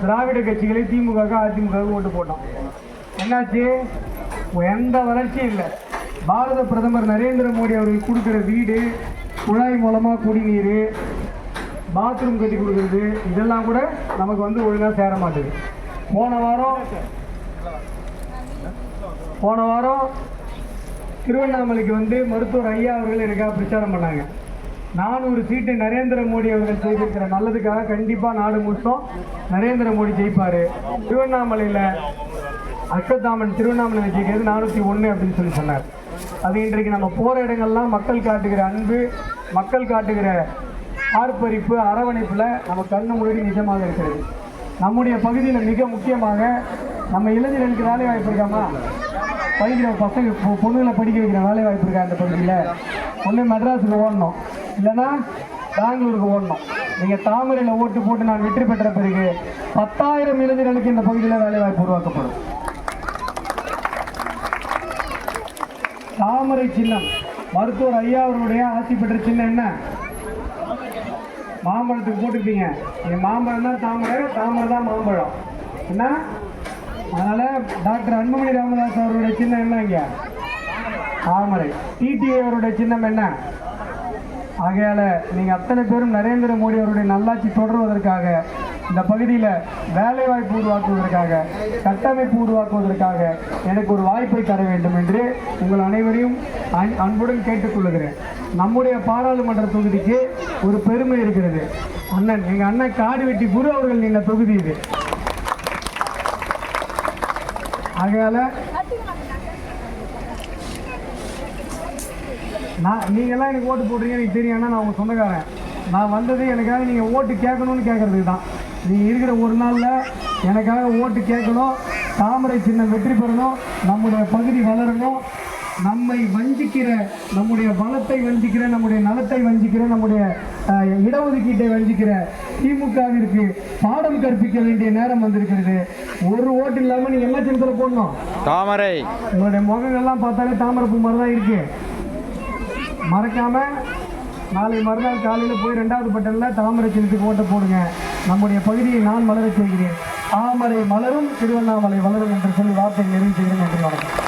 திராவிட கட்சிகளை திமுக அதிமுக ஓட்டு போட்டோம். என்னாச்சு? எந்த வளர்ச்சியும் இல்லை. பாரத பிரதமர் நரேந்திர மோடி அவர்கள் கொடுக்குற வீடு குழாய் மூலமாக குடிநீர் பாத்ரூம் கட்டி கொடுக்குறது இதெல்லாம் கூட நமக்கு வந்து ஒழுங்காக சேர மாட்டேது. போன வாரம் போன வாரம் திருவண்ணாமலைக்கு வந்து மருத்துவர் ஐயா அவர்கள் எனக்காக பிரச்சாரம் பண்ணாங்க. நானூறு சீட்டு நரேந்திர மோடி அவர்கள் செய்திருக்கிற நல்லதுக்காக கண்டிப்பாக நாடு முழுசும் நரேந்திர மோடி ஜெயிப்பார். திருவண்ணாமலையில் அக்கத்தாமன் திருவண்ணாமலை ஜெயிக்கிறது நானூற்றி ஒன்று அப்படின்னு சொல்லி சொன்னார். அது இன்றைக்கு நம்ம போகிற இடங்கள்லாம் மக்கள் காட்டுகிற அன்பு மக்கள் காட்டுகிற ஆர்ப்பரிப்பு அரவணைப்பில் நம்ம கண்ணு மூடி நிஜமாக இருக்கிறது. நம்முடைய பகுதியில் மிக முக்கியமாக நம்ம இளைஞர்களுக்கு வேலை வாய்ப்பு இருக்காமா? படிக்கிற பசங்க பொண்ணுங்களை படிக்க வைக்கிற வேலை வாய்ப்பு இருக்கா அந்த பகுதியில்? ஒன்று மெட்ராஸுக்கு ஓடணும். இல்லைன்னா பெங்களூருக்கு ஓடணும். நீங்கள் தாமரையில் ஓட்டு போட்டு நான் வெற்றி பெற்ற பிறகு பத்தாயிரம் இளைஞர்களுக்கு இந்த பகுதியில் வேலை வாய்ப்பு உருவாக்கப்படும். தாமரை சின்னம். மருத்துவர் ஐயா அவர்களுடைய ஆட்சி பெற்ற சின்னம் என்ன? மாம்பழத்துக்கு போட்டுருப்பீங்க. நீங்கள் மாம்பழம் தான் தாமரை தாமரை தான் மாம்பழம். என்ன? அதனால டாக்டர் அன்புமணி ராமதாஸ் அவருடைய சின்னம் என்ன இங்க? தாமரை. டிடிஏ அவருடைய சின்னம் என்ன? ஆகையால் நீங்கள் அத்தனை பேரும் நரேந்திர மோடி அவருடைய நல்லாட்சி தொடர்வதற்காக இந்த பகுதியில் வேலை வாய்ப்பு உருவாக்குவதற்காக கட்டமைப்பு உருவாக்குவதற்காக எனக்கு ஒரு வாய்ப்பை தர வேண்டும் என்று உங்கள் அனைவரையும் அன்- அன்புடன் கேட்டுக்கொள்கிறேன். நம்முடைய பாராளுமன்ற தொகுதிக்கு ஒரு பெருமை இருக்கிறது. அண்ணன் எங்கள் அண்ணன் காடு வெட்டி குரு அவர்கள் நின்ற தொகுதி இது. ஆகையால் நான் நீங்கள்லாம் எனக்கு ஓட்டு போடுறீங்க எனக்கு தெரியும். நான் உங்கள் சொந்தக்காரன். நான் வந்தது எனக்காக நீங்கள் ஓட்டு கேட்கணும்னு கேட்கறதுக்கு தான். நீங்கள் இருக்கிற ஒரு நாளில் எனக்காக ஓட்டு கேட்கணும் தாமரை சின்னம் வெற்றி பெறணும் நம்முடைய பகுதி வளரணும் நம்மை வஞ்சிக்கிற நம்முடைய பலத்தை வஞ்சிக்கிற நம்முடைய நலத்தை வஞ்சிக்கிற நம்முடைய இடஒதுக்கீட்டை வஞ்சிக்கிற திமுகவிற்கு பாடம் கற்பிக்க வேண்டிய நேரம் வந்திருக்கிறது. ஒரு ஓட்டு இல்லாமல் நீங்கள் என்ன சின்னத்தில் போடணும். தாமரை. உங்களுடைய முகங்கள்லாம் பார்த்தாலே தாமரைப்பூ மாதிரி தான் இருக்கு. மறக்காம நாளை மறுநாள் காலையில் போய் ரெண்டாவது பட்டனில் தாமரை சின்னத்துக்கு ஓட்ட போடுங்க. நம்முடைய பகுதியை நான் மலரச் செய்கிறேன். தாமரை மலரும் திருவண்ணாமலை வளரும் என்று சொல்லி வார்த்தை நிறைவு செய்கிறேன். என்று வணக்கம்.